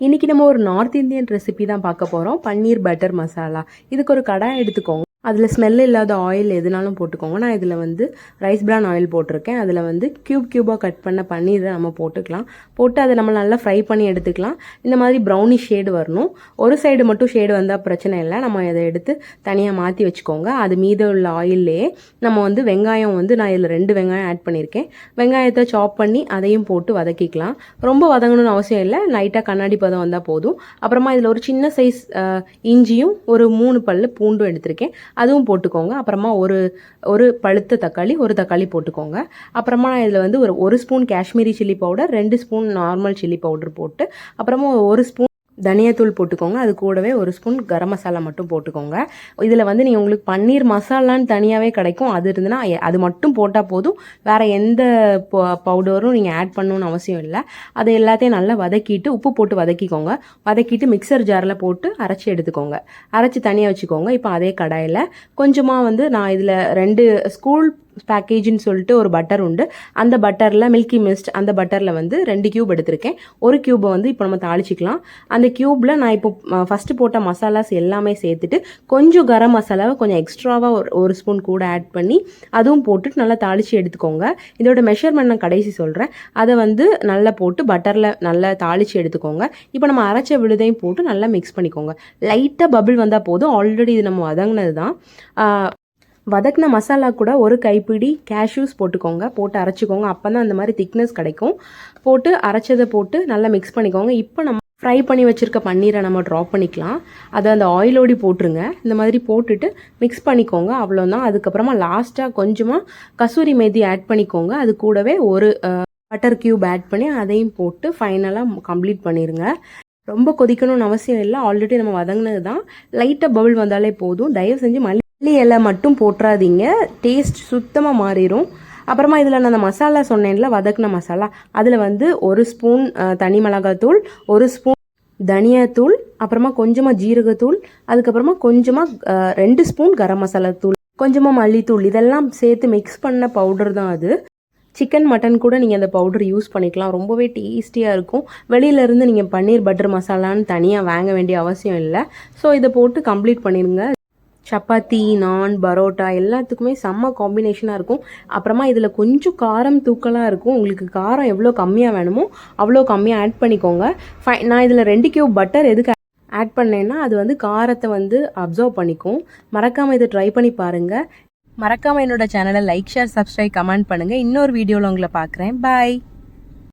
இன்றைக்கி நம்ம ஒரு நார்த் இந்தியன் ரெசிபி தான் பார்க்க போகிறோம் பன்னீர் பட்டர் மசாலா. இதுக்கு ஒரு கடாய் எடுத்துக்கோங்க. அதில் ஸ்மெல் இல்லாத ஆயில் எதுனாலும் போட்டுக்கோங்க. நான் இதில் வந்து ரைஸ் பிரான் ஆயில் போட்டிருக்கேன். அதில் வந்து க்யூப் க்யூபாக கட் பண்ண பன்னீரை நம்ம போட்டுக்கலாம். போட்டு அதை நம்ம நல்லா ஃப்ரை பண்ணி எடுத்துக்கலாம். இந்த மாதிரி ப்ரௌனி ஷேடு வரணும். ஒரு சைடு மட்டும் ஷேடு வந்தால் பிரச்சனை இல்லை. நம்ம இதை எடுத்து தனியாக மாற்றி வச்சுக்கோங்க. அது மீத உள்ள ஆயில்லையே நம்ம வந்து வெங்காயம் வந்து நான் இதில் ரெண்டு வெங்காயம் ஆட் பண்ணியிருக்கேன் வெங்காயத்தை சாப் பண்ணி அதையும் போட்டு வதக்கிக்கலாம். ரொம்ப வதங்கணும்னு அவசியம் இல்லை. லைட்டாக கண்ணாடி பதம் வந்தால் போதும். அப்புறமா இதில் ஒரு சின்ன சைஸ் இஞ்சியும் ஒரு மூணு பல் பூண்டும் எடுத்திருக்கேன். அதுவும் போட்டுக்கோங்க. அப்புறமா ஒரு ஒரு பழுத்த தக்காளி ஒரு தக்காளி போட்டுக்கோங்க. அப்புறமா நான் இதில் வந்து ஒரு ஒரு ஸ்பூன் காஷ்மீரி சில்லி பவுடர் ரெண்டு ஸ்பூன் நார்மல் சில்லி பவுடர் போட்டு அப்புறமா ஒரு ஸ்பூன் தனியாத்தூள் போட்டுக்கோங்க. அது கூடவே ஒரு ஸ்பூன் கரம் மசாலா மட்டும் போட்டுக்கோங்க. இதில் வந்து நீங்கள் உங்களுக்கு பன்னீர் மசாலான்னு தனியாகவே கிடைக்கும். அது இருந்துன்னா அது மட்டும் போட்டால் போதும். வேறு எந்த பவுடரும் நீங்கள் ஆட் பண்ணணும்னு அவசியம் இல்லை. அதை எல்லாத்தையும் நல்லா வதக்கிட்டு உப்பு போட்டு வதக்கிக்கோங்க. வதக்கிட்டு மிக்சர் ஜாரில் போட்டு அரைச்சி எடுத்துக்கோங்க. அரைச்சி தனியாக வச்சுக்கோங்க. இப்போ அதே கடாயில். கொஞ்சமாக வந்து நான் இதில் ரெண்டு ஸ்கூல் பேக்கேஜின்னு சொல்லிட்டு ஒரு பட்டர் உண்டு. அந்த பட்டரில் மில்கி மிஸ்ட் அந்த பட்டரில் வந்து ரெண்டு கியூப் எடுத்திருக்கேன். ஒரு கியூபை வந்து இப்போ நம்ம தாளிச்சிக்கலாம். அந்த கியூப்பில் நான் இப்போ ஃபஸ்ட்டு போட்ட மசாலாஸ் எல்லாமே சேர்த்துட்டு கொஞ்சம் கரம் மசாலாவை கொஞ்சம் எக்ஸ்ட்ராவாக ஒரு ஒரு ஸ்பூன் கூட ஆட் பண்ணி அதுவும் போட்டுட்டு நல்லா தாளித்து எடுத்துக்கோங்க. இதோட மெஷர்மெண்ட் நான் கடைசி சொல்கிறேன் அதை வந்து நல்லா போட்டு பட்டரில் நல்லா தாளித்து எடுத்துக்கோங்க. இப்போ நம்ம அரைச்ச விழுதையும் போட்டு நல்லா மிக்ஸ் பண்ணிக்கோங்க. லைட்டாக பபிள் வந்தால் போதும். ஆல்ரெடி இது நம்ம வதங்கினது தான் வதக்கின மசாலா கூட ஒரு கைப்பிடி கேஷ்யூஸ் போட்டுக்கோங்க. போட்டு அரைச்சிக்கோங்க. அப்போ தான் அந்த மாதிரி திக்னஸ் கிடைக்கும். போட்டு அரைச்சதை போட்டு நல்லா மிக்ஸ் பண்ணிக்கோங்க. இப்போ நம்ம ஃப்ரை பண்ணி வச்சுருக்க பன்னீரை நம்ம ட்ராப் பண்ணிக்கலாம். அதை அந்த ஆயிலோடி போட்டுருங்க. இந்த மாதிரி போட்டுட்டு மிக்ஸ் பண்ணிக்கோங்க. அவ்வளோதான் அதுக்கப்புறமா லாஸ்ட்டாக கொஞ்சமாக கசூரி மேதி ஆட் பண்ணிக்கோங்க. அது கூடவே ஒரு பட்டர் க்யூப் ஆட் பண்ணி அதையும் போட்டு ஃபைனலாக கம்ப்ளீட் பண்ணிடுங்க ரொம்ப கொதிக்கணும்னு அவசியம் இல்லை. ஆல்ரெடி நம்ம வதங்கினது தான் லைட்டாக பவுல் வந்தாலே போதும். தயவு செஞ்சு மல்லி மல்லி இலை மட்டும் போட்டுறாதீங்க. டேஸ்ட் சுத்தமாக மாறிடும் அப்புறமா இதில் நான் அந்த மசாலா சொன்னேன்ல வதக்கின மசாலா. அதில் வந்து ஒரு ஸ்பூன் தனி மிளகாத்தூள் ஒரு ஸ்பூன் தனியாத்தூள் அப்புறமா கொஞ்சமாக ஜீரகத்தூள் அதுக்கப்புறமா கொஞ்சமாக ரெண்டு ஸ்பூன் கரம் மசாலா தூள் கொஞ்சமாக மல்லித்தூள். இதெல்லாம் சேர்த்து மிக்ஸ் பண்ண பவுடர் தான் அது. சிக்கன் மட்டன் கூட நீங்கள் அந்த பவுடர் யூஸ் பண்ணிக்கலாம். ரொம்பவே டேஸ்டியாக இருக்கும். வெளியிலேருந்து நீங்கள் பன்னீர் பட்டர் மசாலான்னு தனியாக வாங்க வேண்டிய அவசியம் இல்லை. ஸோ இதை போட்டு கம்ப்ளீட் பண்ணிடுங்க. சப்பாத்தி நான் பரோட்டா எல்லாத்துக்குமே செம்ம காம்பினேஷனாக இருக்கும். அப்புறமா இதில் கொஞ்சம் காரம் தூக்கலாக இருக்கும். உங்களுக்கு காரம் எவ்வளோ கம்மியாக வேணுமோ அவ்வளோ கம்மியாக ஆட் பண்ணிக்கோங்க. ஃபை நான் இதில் ரெண்டு கியூப் பட்டர் எதுக்கு ஆட் பண்ணேன்னா அது வந்து காரத்தை வந்து அப்சர்வ் பண்ணிக்கும். மறக்காமல் இதை ட்ரை பண்ணி பாருங்கள் மறக்காமல் என்னோடய சேனலை லைக் ஷேர் சப்ஸ்கிரைப் கமெண்ட் பண்ணுங்கள் இன்னொரு வீடியோவில் உங்களை பார்க்குறேன். பாய்